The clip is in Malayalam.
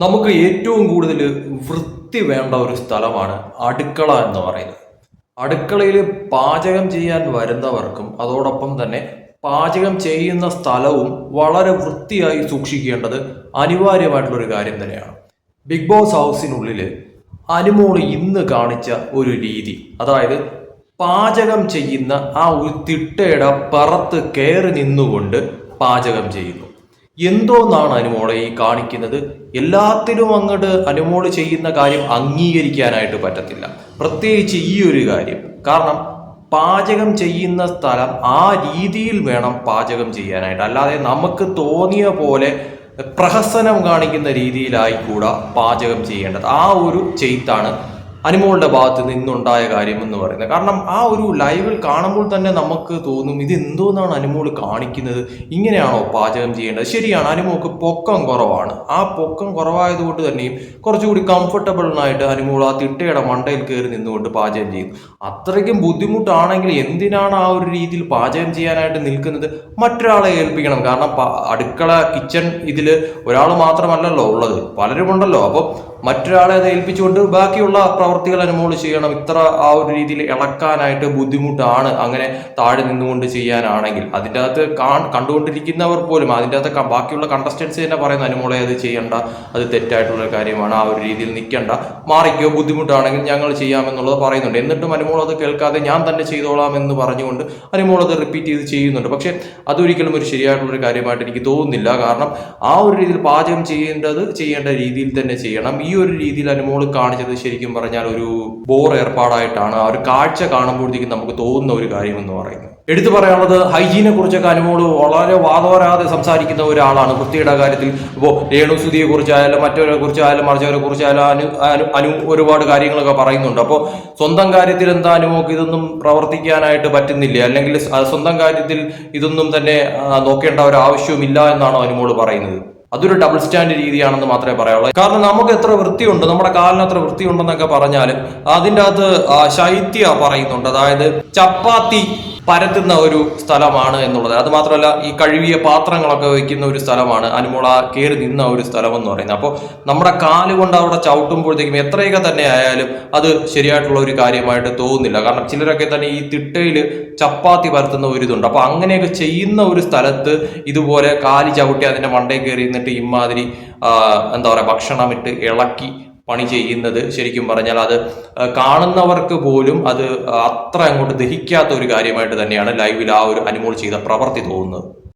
നമുക്ക് ഏറ്റവും കൂടുതൽ വൃത്തി വേണ്ട ഒരു സ്ഥലമാണ് അടുക്കള എന്ന് പറയുന്നത്. അടുക്കളയിൽ പാചകം ചെയ്യാൻ വരുന്നവർക്കും അതോടൊപ്പം തന്നെ പാചകം ചെയ്യുന്ന സ്ഥലവും വളരെ വൃത്തിയായി സൂക്ഷിക്കേണ്ടത് അനിവാര്യമായിട്ടുള്ളൊരു കാര്യം തന്നെയാണ്. ബിഗ് ബോസ് ഹൗസിനുള്ളിൽ അനുമോൾ ഇന്ന് കാണിച്ച ഒരു രീതി. അതായത് പാചകം ചെയ്യുന്ന ആ ഒരു തിട്ടയുടെ പറത്ത് കയറി നിന്നുകൊണ്ട് പാചകം ചെയ്യുന്നു. എന്തോന്നാണ് അനുമോളെ ഈ കാണിക്കുന്നത്? എല്ലാത്തിലും അങ്ങോട്ട് അനുമോൾ ചെയ്യുന്ന കാര്യം അംഗീകരിക്കാനായിട്ട് പറ്റത്തില്ല. പ്രത്യേകിച്ച് ഈ ഒരു കാര്യം. കാരണം പാചകം ചെയ്യുന്ന സ്ഥലം ആ രീതിയിൽ വേണം പാചകം ചെയ്യാനായിട്ട്. അല്ലാതെ നമുക്ക് തോന്നിയ പോലെ പ്രഹസനം കാണിക്കുന്ന രീതിയിലായിക്കൂടാ പാചകം ചെയ്യേണ്ടത്. ആ ഒരു ചെയ്ത്താണ് അനുമോളുടെ ഭാഗത്ത് നിന്നുണ്ടായ കാര്യം എന്ന് പറയുന്നത്. കാരണം ആ ഒരു ലൈവിൽ കാണുമ്പോൾ തന്നെ നമുക്ക് തോന്നും ഇത് എന്തോന്നാണ് അനുമോൾ കാണിക്കുന്നത്? ഇങ്ങനെയാണോ പാചകം ചെയ്യേണ്ടത്? ശരിയാണ് അനുമോൾക്ക് പൊക്കം കുറവാണ്. ആ പൊക്കം കുറവായതുകൊണ്ട് തന്നെയും കുറച്ചുകൂടി കംഫർട്ടബിളിനായിട്ട് അനുമോൾ ആ തിട്ടയുടെ മണ്ടയിൽ കയറി നിന്നുകൊണ്ട് പാചകം ചെയ്യും അത്രയ്ക്കും ബുദ്ധിമുട്ടാണെങ്കിൽ എന്തിനാണ് ആ ഒരു രീതിയിൽ പാചകം ചെയ്യാനായിട്ട് നിൽക്കുന്നത്? മറ്റൊരാളെ ഏൽപ്പിക്കണം. കാരണം അടുക്കള കിച്ചൺ ഇതിൽ ഒരാൾ മാത്രമല്ലല്ലോ ഉള്ളത്. പലരുമുണ്ടല്ലോ. അപ്പോൾ മറ്റൊരാളെ അത് ഏൽപ്പിച്ചുകൊണ്ട് ബാക്കിയുള്ള പ്രവർത്തികൾ അനുമോൾ ചെയ്യണം. ഇത്ര ആ ഒരു രീതിയിൽ ഇളക്കാനായിട്ട് ബുദ്ധിമുട്ടാണ് അങ്ങനെ താഴെ നിന്നുകൊണ്ട് ചെയ്യാനാണെങ്കിൽ. അതിന്റെ അകത്ത് കണ്ടുകൊണ്ടിരിക്കുന്നവർ പോലും അതിന്റെ അകത്ത് ബാക്കിയുള്ള കണ്ടസ്റ്റൻസ് തന്നെ പറയുന്ന അനുമോളെ അത് ചെയ്യണ്ട. അത് തെറ്റായിട്ടുള്ള കാര്യമാണ്. ആ ഒരു രീതിയിൽ നിൽക്കണ്ട. മാറിക്കോ ബുദ്ധിമുട്ടാണെങ്കിൽ ഞങ്ങൾ ചെയ്യാമെന്നുള്ളത് പറയുന്നുണ്ട്. എന്നിട്ടും അനുമോൾ അത് കേൾക്കാതെ ഞാൻ തന്നെ ചെയ്തോളാം എന്ന് പറഞ്ഞുകൊണ്ട് അനുമോൾ അത് റിപ്പീറ്റ് ചെയ്ത് ചെയ്യുന്നുണ്ട്. പക്ഷേ അതൊരിക്കലും ഒരു ശരിയായിട്ടുള്ളൊരു കാര്യമായിട്ട് എനിക്ക് തോന്നുന്നില്ല. കാരണം ആ ഒരു രീതിയിൽ പാചകം ചെയ്യേണ്ടത് ചെയ്യേണ്ട രീതിയിൽ തന്നെ ചെയ്യണം. ഈ ഒരു രീതിയിൽ അനുമോൾ കാണിച്ചത് ശരിക്കും പറഞ്ഞാൽ ഒരു ബോർ ഏർപ്പാടായിട്ടാണ്. ആ ഒരു കാഴ്ച കാണുമ്പോഴത്തേക്കും നമുക്ക് തോന്നുന്ന ഒരു കാര്യം എന്ന് പറയുന്നത്. എടുത്തു പറയാനുള്ളത് ഹൈജീനെ കുറിച്ചൊക്കെ അനുമോൾ വളരെ വാദോരാതെ സംസാരിക്കുന്ന ഒരാളാണ്. വൃത്തിയുടെ കാര്യത്തിൽ ഇപ്പോൾ രേണുസുതിയെ കുറിച്ചായാലും മറ്റവരെ കുറിച്ചായാലും മറിച്ചവരെ കുറിച്ചായാലും അനു അനു ഒരുപാട് കാര്യങ്ങളൊക്കെ പറയുന്നുണ്ട്. അപ്പോൾ സ്വന്തം കാര്യത്തിൽ എന്താ അനുമോക്ക് ഇതൊന്നും പ്രവർത്തിക്കാനായിട്ട് പറ്റുന്നില്ല. അല്ലെങ്കിൽ സ്വന്തം കാര്യത്തിൽ ഇതൊന്നും തന്നെ നോക്കേണ്ട ഒരു ആവശ്യവുമില്ല എന്നാണോ അനുമോൾ പറയുന്നത്? അതൊരു ഡബിൾ സ്റ്റാൻഡ് രീതിയാണെന്ന് മാത്രമേ പറയാവുള്ളൂ. കാരണം നമുക്ക് എത്ര വൃത്തിയുണ്ട് നമ്മുടെ കാലിന് എത്ര വൃത്തിയുണ്ടെന്നൊക്കെ പറഞ്ഞാൽ അതിന്റെ അകത്ത് ശൈത്യ പറയുന്നുണ്ട്. അതായത് ചപ്പാത്തി പരത്തുന്ന ഒരു സ്ഥലമാണ് എന്നുള്ളത്. അത് മാത്രമല്ല ഈ കഴുകിയ പാത്രങ്ങളൊക്കെ വയ്ക്കുന്ന ഒരു സ്ഥലമാണ്. അനുമോള കയറി നിന്ന ഒരു സ്ഥലം എന്ന് പറയുന്നത്. അപ്പോൾ നമ്മുടെ കാൽ കൊണ്ട് അവിടെ ചവിട്ടുമ്പോഴത്തേക്കും എത്രയൊക്കെ തന്നെ ആയാലും അത് ശരിയായിട്ടുള്ള ഒരു കാര്യമായിട്ട് തോന്നുന്നില്ല. കാരണം ചിലരൊക്കെ തന്നെ ഈ തിട്ടയിൽ ചപ്പാത്തി പരത്തുന്ന ഒരു ഇതുണ്ട്. അപ്പോൾ അങ്ങനെയൊക്കെ ചെയ്യുന്ന ഒരു സ്ഥലത്ത് ഇതുപോലെ കാൽ ചവിട്ടി അതിന്റെ മണ്ടയിൽ കയറി നിന്നിട്ട് ഇമാതിരി എന്താ പറയുക ഭക്ഷണം ഇട്ട് ഇളക്കി പണി ചെയ്യുന്നത് ശരിക്കും പറഞ്ഞാൽ അത് കാണുന്നവർക്ക് പോലും അത് അത്ര അങ്ങോട്ട് ദഹിക്കാത്ത ഒരു കാര്യമായിട്ട് തന്നെയാണ് ലൈവിൽ ആ ഒരു അനുമോൾ ചെയ്ത പ്രവൃത്തി തോന്നുന്നത്.